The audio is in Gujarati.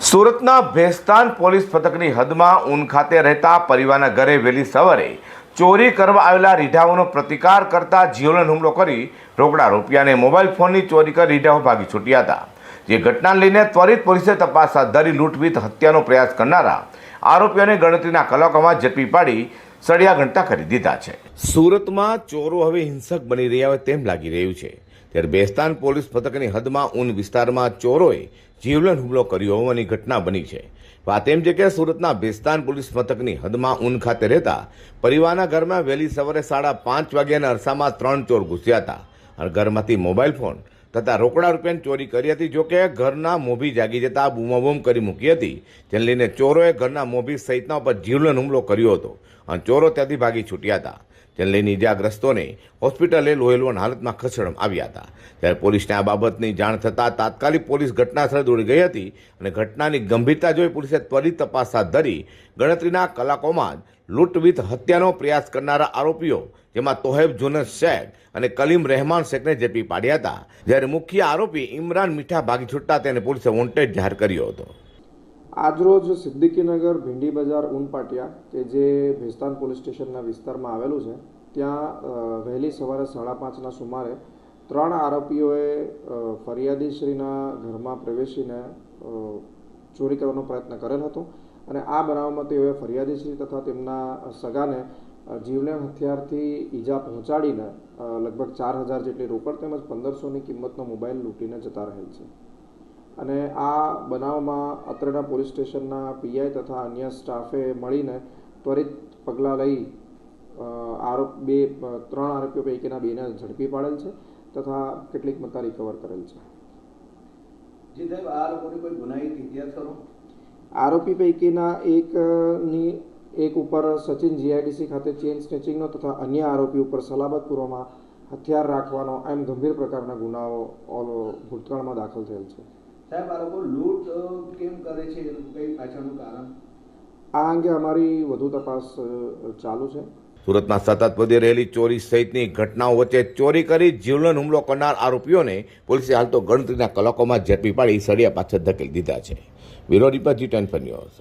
સુરતના ભેસ્તાન પોલીસ પથકની હદમાં ઊન ખાતે રહેતા પરિવારના ઘરે વહેલી સવારે ચોરી કરવા આવેલા રીઢાઓનો પ્રતિકાર કરતા જીવલેણ હુમલો કરી રોકડા રૂપિયાને મોબાઈલ ફોનની ચોરી કરી રીઢાઓ ભાગી છૂટ્યા હતા. જે ઘટનાને લઈને ત્વરિત પોલીસે તપાસ હાથ ધરી લૂંટવીત હત્યાનો પ્રયાસ કરનારા આરોપીઓને ગણતરીના કલાકોમાં ઝડપી પાડી સળિયા ગણતા કરી દીધા છે. સુરતમાં ચોરો હવે હિંસક બની રહ્યા હોય તેમ લાગી રહ્યું છે. ત્યારે બેસ્તાન પોલીસ પથકની હદમાં ઊન વિસ્તારમાં ચોરોએ જીવલેણ હુમલો કર્યો હોવાની ઘટના બની છે. વાત એમ છે કે સુરતના બેસ્તાન પોલીસ મથકની હદમાં ઊન ખાતે રહેતા પરિવારના ઘરમાં વહેલી સવારે સાડા પાંચ વાગ્યાના અરસામાં ત્રણ ચોર ઘૂસ્યા હતા અને ઘરમાંથી મોબાઈલ ફોન તથા રોકડા રૂપિયાની ચોરી કરી હતી જોકે ઘરના મોભી જાગી જતા બૂમાબૂમ કરી મૂકી હતી. જેને લઈને ચોરોએ ઘરના મોભી સહિતના ઉપર જીવલેણ હુમલો કર્યો હતો અને ચોરો ત્યાંથી ભાગી છૂટ્યા હતા. જેને લઈને ઇજાગ્રસ્તોને હોસ્પિટલે લોહેલવણ હાલતમાં ખસેડવામાં આવ્યા હતા. ત્યારે પોલીસને આ બાબતની જાણ થતાં તાત્કાલિક પોલીસ ઘટનાસ્થળે દોડી ગઈ હતી અને ઘટનાની ગંભીરતા જોઈ પોલીસે ત્વરિત તપાસ હાથ ધરી ગણતરીના કલાકોમાં જ લૂંટવીત હત્યાનો પ્રયાસ કરનારા આરોપીઓ, જેમાં તોહેબ જુનસ શેખ અને કલીમ રહેમાન શેખને ઝડપી પાડ્યા હતા. જ્યારે મુખ્ય આરોપી ઇમરાન મીઠા ભાગી છૂટતા તેને પોલીસે વોન્ટેડ જાહેર કર્યો હતો. આજરોજ સિદ્દીકીનગર, ભીંડી બજાર ઊનપાટિયા કે જે ભેસ્તાન પોલીસ સ્ટેશનના વિસ્તારમાં આવેલું છે, ત્યાં વહેલી સવારે સાડા પાંચના સુમારે ત્રણ આરોપીઓએ ફરિયાદીશ્રીના ઘરમાં પ્રવેશીને ચોરી કરવાનો પ્રયત્ન કરેલ હતો અને આ બનાવમાં તેઓએ ફરિયાદીશ્રી તથા તેમના સગાને જીવલેણ હથિયારથી ઈજા પહોંચાડીને લગભગ ચાર હજાર જેટલી રોકડ તેમજ પંદરસોની કિંમતનો મોબાઈલ લૂંટીને જતા રહેલ છે. અને આ બનાવમાં અત્રેના પોલીસ સ્ટેશનના પીઆઈ તથા અન્ય સ્ટાફે મળીને ત્વરિત પગલાં લઈ આરોપ બે ત્રણ આરોપીઓ પૈકીના બેને ઝડપી પાડેલ છે તથા કેટલીક મત્તા રિકવર કરેલ છે. જી સાહેબ આ લોકોની કોઈ ગુનાહિત ઇતિહાસ ખરો? આરોપી પૈકીના એકની એક ઉપર સચિન જીઆઈડીસી ખાતે ચેન સ્નેચિંગનો તથા અન્ય આરોપી ઉપર સલામતપૂર્વમાં હથિયાર રાખવાનો એમ ગંભીર પ્રકારના ગુનાઓ ઓલ ભૂતકાળમાં દાખલ થયેલ છે. સાહેબ આ લોકો લૂંટ કેમ કરે છે? કઈ પાછળનું કારણ? આ અંગે અમારી વધુ તપાસ ચાલુ છે. સુરતમાં સતત વધી રહેલી ચોરી સહિતની ઘટનાઓ વચ્ચે ચોરી કરી જીવલેણ હુમલો કરનાર આરોપીઓને પોલીસે હાલ તો ગણતરીના કલાકોમાં ઝડપી પાડી સળિયા પાછળ ધકેલી દીધા છે. Bureau report G ten news.